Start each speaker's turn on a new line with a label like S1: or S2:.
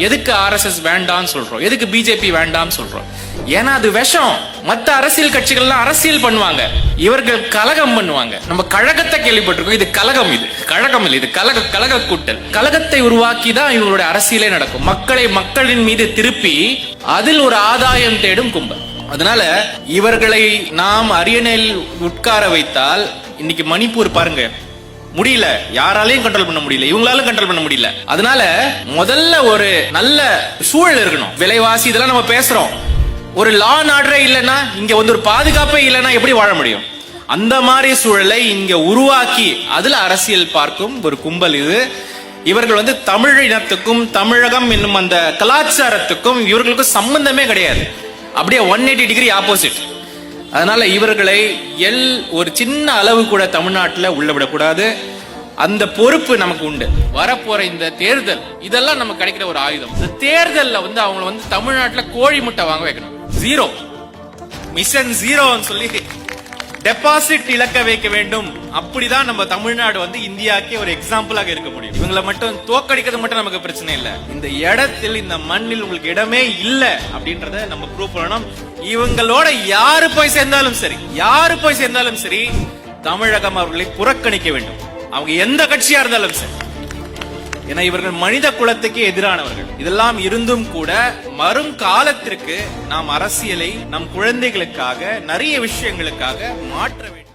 S1: எதுக்கு ஆர்எஸ்எஸ் வேண்டாம்னு சொல்றோம்? எதுக்கு பிஜேபி வேண்டாம்னு சொல்றோம்? ஏன்னா அது விஷம். மத்த அரசியல் கட்சிகள்லாம் அரசியல் பண்ணுவாங்க. இவர்கள் கலகம் பண்ணுவாங்க. நம்ம கழகத்தை கேள்விப்பட்டிருக்கோம். இது கழகம் இது. கழகம் இல்லை. இது கலக கழக கூட்டல். கழகத்தை உருவாக்கி தான் இவங்களுடைய அரசியலே நடக்கும். மக்களை மக்களின் மீது திருப்பி அதில் ஒரு ஆதாயம் தேடும் கும்பல். அதனால இவர்களை நாம் அரியணையில் உட்கார வைத்தால் இன்னைக்கு மணிப்பூர் பாருங்க. முடியல. யாராலையும் கண்ட்ரோல் பண்ண முடியல. இவங்களாலும் கண்ட்ரோல் பண்ண முடியல. அதனால முதல்ல ஒரு நல்ல சூழல் இருக்கணும். விலைவாசி இதெல்லாம் நம்ம பேசுறோம். ஒரு லா அண்ட் ஆர்டரே இல்லைன்னா இங்க வந்து ஒரு பாதுகாப்பே இல்லைன்னா எப்படி வாழ முடியும்? அந்த மாதிரி சூழலை இங்க உருவாக்கி அதுல அரசியல் பார்க்கும் ஒரு கும்பல் இது. இவர்கள் வந்து தமிழ் இனத்துக்கும் தமிழகம் என்னும் அந்த கலாச்சாரத்துக்கும் இவர்களுக்கும் சம்பந்தமே கிடையாது. அப்படியே ஒன் எயிட்டி டிகிரி ஆப்போசிட் அதனால இவர்களை எல் ஒரு சின்ன அளவு கூட தமிழ்நாட்டில் உள்ள விடக்கூடாது அந்த பொறுப்பு நமக்கு உண்டு. வரப்போற இந்த தேர்தல் இதெல்லாம் நமக்கு கிடைக்கிற ஒரு ஆயுதம். இந்த தேர்தல்ல வந்து அவங்களை வந்து தமிழ்நாட்டில் கோழி முட்டை வாங்க வைக்கணும். ஜீரோ மிஷன் ஜீரோன்னு சொல்லி டெபாசிட் இழக்க வைக்க வேண்டும். அப்படிதான் நம்ம தமிழ்நாடு வந்து இந்தியாக்கே ஒரு எக்ஸாம்பிளாக இருக்க முடியும். இவங்களை மட்டும் தோக்கடிக்கிறது மட்டும் நமக்கு பிரச்சனை இல்ல. இந்த இடத்தில் இந்த மண்ணில் உங்களுக்கு இடமே இல்ல அப்படின்றத நம்ம ப்ரூவ் பண்ணணும். இவங்களோட யாரு போய் சேர்ந்தாலும் சரி யாரு போய் சேர்ந்தாலும் சரி தமிழகம் அவர்களை புறக்கணிக்க வேண்டும். அவங்க எந்த கட்சியா இருந்தாலும் சரி. ஏன்னா இவர்கள் மனித குலத்துக்கு எதிரானவர்கள். இதெல்லாம் இருந்தும் கூட மறும் காலத்திற்கு நாம் அரசியலை நம் குழந்தைகளுக்காக நிறைய விஷயங்களுக்காக மாற்ற வேண்டும்.